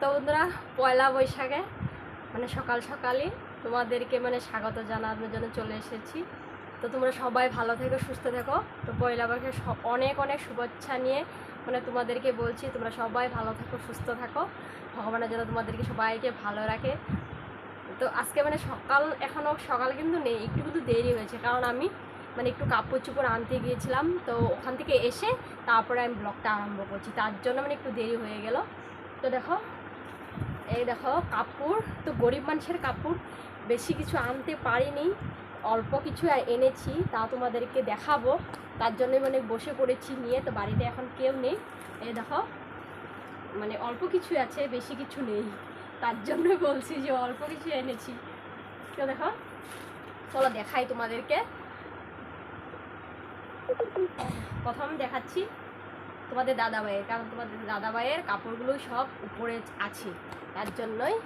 তো বন্ধুরা, পয়লা বৈশাখে মানে সকাল সকালই তোমাদেরকে মানে স্বাগত জানানোর জন্য চলে এসেছি। তো তোমরা সবাই ভালো থেকো, সুস্থ থেকো। তো পয়লা বৈশাখে অনেক অনেক শুভেচ্ছা নিয়ে মানে তোমাদেরকে বলছি, তোমরা সবাই ভালো থাকো, সুস্থ থাকো। ভগবানের জন্য তোমাদেরকে সবাইকে ভালো রাখে। তো আজকে মানে সকাল এখনও সকাল কিন্তু নেই, একটু কিন্তু দেরি হয়েছে। কারণ আমি মানে একটু কাপড় চোপড় আনতে গিয়েছিলাম, তো ওখান থেকে এসে তারপরে আমি ব্লগটা আরম্ভ করছি। তার জন্য মানে একটু দেরি হয়ে গেল। তো দেখো এই দেখো কাপড়, তো গরিব মানুষের কাপড় বেশি কিছু আনতে পারিনি, অল্প কিছু এনেছি, তা তোমাদেরকে দেখাবো। তার জন্যই মানে বসে পড়েছি, নিয়ে তো বাড়িতে এখন কেউ নেই। এই দেখো মানে অল্প কিছু আছে, বেশি কিছু নেই। তার জন্য বলছি যে অল্প কিছু এনেছি। তো দেখো, চলো দেখাই তোমাদেরকে। প্রথম দেখাচ্ছি। তোমাদের দাদা ভাইয়ের কারণ তোমাদের দাদা ভাইয়ের কাপড়গুলো সব উপরে আছে। তার জন্যই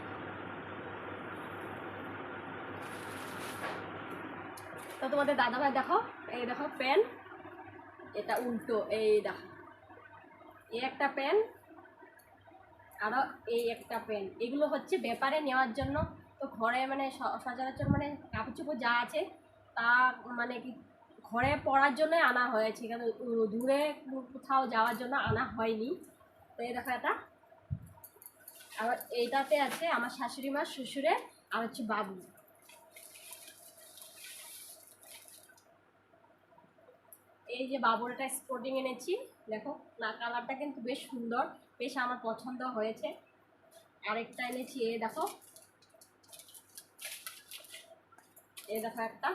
তো তোমাদের দাদাভাই দেখো, এই দেখো পেন এটা উল্টো, এই দেখো। এই একটা পেন আরও এই একটা পেন এগুলো হচ্ছে ব্যাপারে নেওয়ার জন্য তো ঘরে মানে সচরাচর মানে কাপড় চোপড় যা আছে তা মানে কি ঘরে পড়ার জন্য আনা হয়েছে কেন দূরে কোথাও যাওয়ার জন্য আনা হয়নি। তো এই দেখো এটা। আর এইটাতে আছে আমার শাশুড়ি মা, শ্বশুরে, আর হচ্ছে বাবু। এই যে বাবুর একটা স্পোর্টিং এনেছি, দেখো, না, কালারটা কিন্তু বেশ সুন্দর, বেশ আমার পছন্দ হয়েছে। আরেকটা এনেছি এ দেখো। এ দেখো একটা।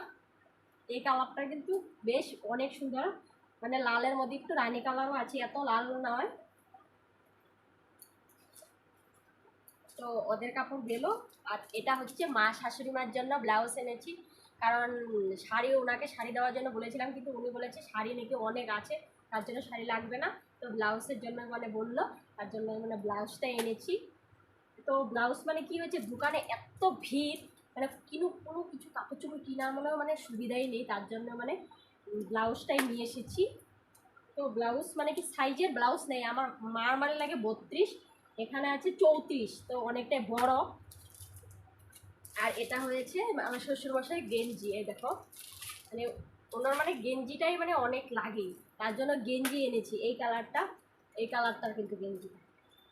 এই কালারটা কিন্তু বেশ অনেক সুন্দর। মানে লালের মধ্যে একটু রানী কালারও আছে, এত লাল নয়। তো ওদের কাপড় গেলো আর এটা হচ্ছে মা শাশুড়ি মার জন্য ব্লাউজ এনেছি। কারণ শাড়ি ওনাকে শাড়ি দেওয়ার জন্য বলেছিলাম, কিন্তু উনি বলেছে শাড়ি নাকি অনেক আছে, তার জন্য শাড়ি লাগবে না। তো ব্লাউজের জন্য মানে বলল, তার জন্য মানে ব্লাউজটা এনেছি। তো ব্লাউজ মানে কি হয়েছে, দোকানে এত ভিড় মানে কিনু, কোনো কিছু কাপড় চোপড় কেনার মনে মানে সুবিধাই নেই, তার জন্য মানে ব্লাউজটাই নিয়ে এসেছি। তো ব্লাউজ মানে কি সাইজের ব্লাউজ নেই, আমার মার মানে লাগে বত্রিশ, এখানে আছে চৌত্রিশ, তো অনেকটাই বড়। আর এটা হয়েছে আমার শ্বশুরমশাই গেঞ্জি, এই দেখো। মানে ওনার মানে গেঞ্জিটাই মানে অনেক লাগে তার জন্য গেঞ্জি এনেছি, এই কালারটা, এই কালারটার কিন্তু গেঞ্জি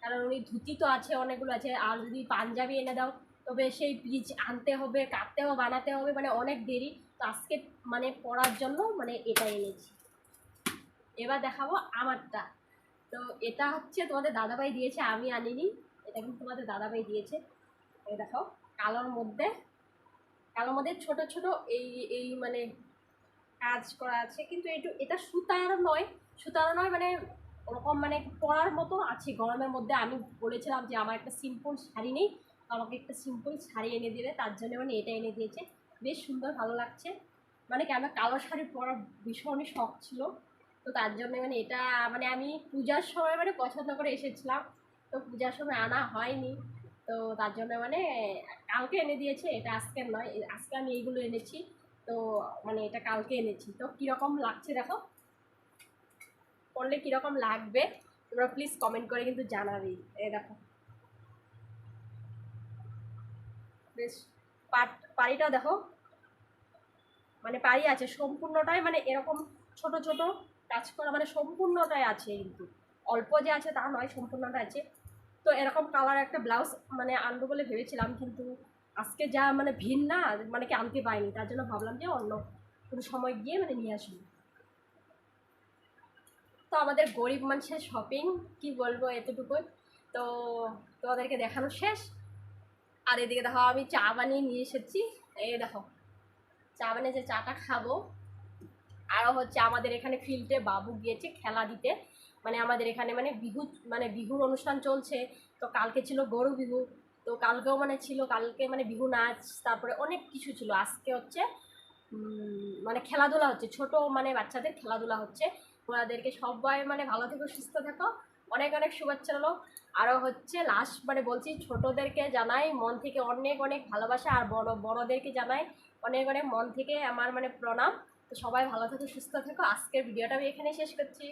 কারণ উনি ধুতি তো আছে, অনেকগুলো আছে, আর যদি পাঞ্জাবি এনে দাও তবে সেই পিচ আনতে হবে, কাটতে হবে, বানাতে হবে মানে অনেক দেরি। তো আজকে মানে পরার জন্য মানে এটা এনেছি। এবার দেখাবো আমারটা। তো এটা হচ্ছে তোমাদের দাদাভাই দিয়েছে, আমি আনিনি। এটা কিন্তু তোমাদের দাদাভাই দিয়েছে। এই দেখো, কালোর মধ্যে কালোর মধ্যে ছোট ছোট এই এই মানে কাজ করা আছে। কিন্তু একটু, এটা সুতার নয় সুতার নয় মানে ওরকম মানে পরার মতো আছে। গরমের মধ্যে আমি বলেছিলাম যে আমার একটা সিম্পল শাড়ি নেই। আমাকে একটা সিম্পল শাড়ি এনে দেবে তার জন্য মানে এটা এনে দিয়েছে। বেশ সুন্দর, ভালো লাগছে। মানে কি আমার কালো শাড়ি পরার ভীষণই শখ ছিল। তো তার জন্য মানে এটা মানে আমি পূজার সময় মানে পছন্দ করে এসেছিলাম। তো পূজার সময় আনা হয়নি। তো তার জন্য মানে কালকে এনে দিয়েছে, এটা আজকে নয় আজকে আমি এইগুলো এনেছি। তো মানে এটা কালকে এনেছি। তো কীরকম লাগছে দেখো? পড়লে কীরকম লাগবে? তোমরা প্লিজ কমেন্ট করে কিন্তু জানাবি। এই দেখো। বেশ পাড়িটা দেখো। মানে পাড়ি আছে, সম্পূর্ণটাই মানে এরকম ছোট ছোট কাজ করা মানে সম্পূর্ণটাই আছে কিন্তু। অল্প যে আছে তা নয়, সম্পূর্ণটা আছে। তো এরকম কালার একটা ব্লাউজ মানে আনব বলে ভেবেছিলাম, কিন্তু আজকে যা মানে ভিড় না মানে কি আনতে পাইনি তার জন্য ভাবলাম যে অন্য কোনো সময় গিয়ে মানে নিয়ে আসব তো আমাদের গরিব মানুষের শপিং কি বলব এতটুকু তো তোমাদেরকে দেখানো শেষ। আর এদিকে দেখো, আমি চা বানিয়ে নিয়ে এসেছি। এই দেখো, চা বানিয়ে যে চাটা খাব। আরও হচ্ছে আমাদের এখানে ফিল্ডে বাবু গিয়েছে খেলা দিতে। মানে আমাদের এখানে মানে বিহু মানে বিহুর অনুষ্ঠান চলছে। তো কালকে ছিল গরু বিহু। তো কালকেও মানে ছিল, কালকে মানে বিহু নাচ, তারপরে অনেক কিছু ছিল। আজকে হচ্ছে মানে খেলাধুলা হচ্ছে। ছোট মানে বাচ্চাদের খেলাধুলা হচ্ছে। ওনাদেরকে সবাই মানে ভালো থেকো, সুস্থ থাকো। অনেক অনেক শুভেচ্ছা হলো আরও হচ্ছে লাস্ট মানে বলছি, ছোটোদেরকে জানাই মন থেকে অনেক অনেক ভালোবাসা আর বড়, বড়োদেরকে জানাই অনেক অনেক মন থেকে আমার মানে প্রণাম। তো সবাই ভালো থাকো, সুস্থ থেকো। আজকের ভিডিওটা আমি এখানে শেষ করছি।